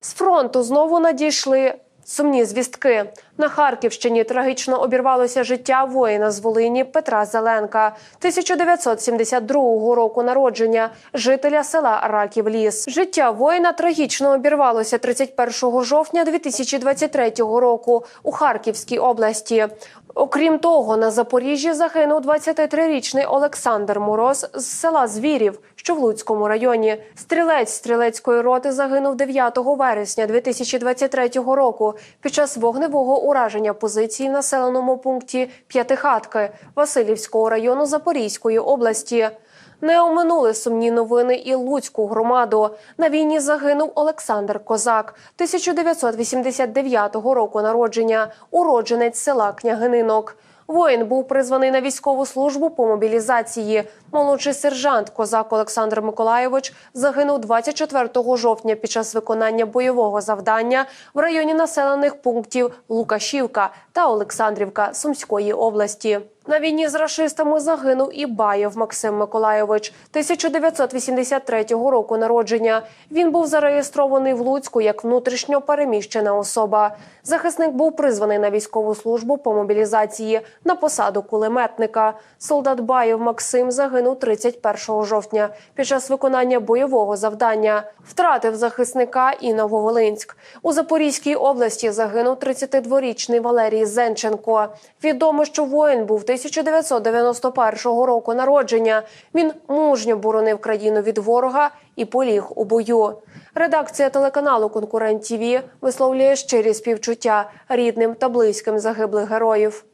З фронту знову надійшли сумні звістки. На Харківщині трагічно обірвалося життя воїна з Волині Петра Зеленка, 1972 року народження, жителя села Раків Ліс. Життя воїна трагічно обірвалося 31 жовтня 2023 року у Харківській області. Окрім того, на Запоріжжі загинув 23-річний Олександр Мороз з села Звірів, що в Луцькому районі. Стрілець стрілецької роти загинув 9 вересня 2023 року під час вогневого ураження позиції в населеному пункті П'ятихатки Васильівського району Запорізької області. Не оминули сумні новини і Луцьку громаду. На війні загинув Олександр Козак, 1989 року народження, уродженець села Княгининок. Воїн був призваний на військову службу по мобілізації. Молодший сержант Козак Олександр Миколаєвич загинув 24 жовтня під час виконання бойового завдання в районі населених пунктів Лукашівка та Олександрівка Сумської області. На війні з рашистами загинув і Баєв Максим Миколайович, 1983 року народження. Він був зареєстрований в Луцьку як внутрішньо переміщена особа. Захисник був призваний на військову службу по мобілізації на посаду кулеметника. Солдат Баєв Максим загинув 31 жовтня під час виконання бойового завдання. Втратив захисника і Нововолинськ. У Запорізькій області загинув 32-річний Валерій Зенченко. Відомо, що воїн був 1991 року народження. Він мужньо боронив країну від ворога і поліг у бою. Редакція телеканалу Конкурент ТІВІ висловлює щирі співчуття рідним та близьким загиблих героїв.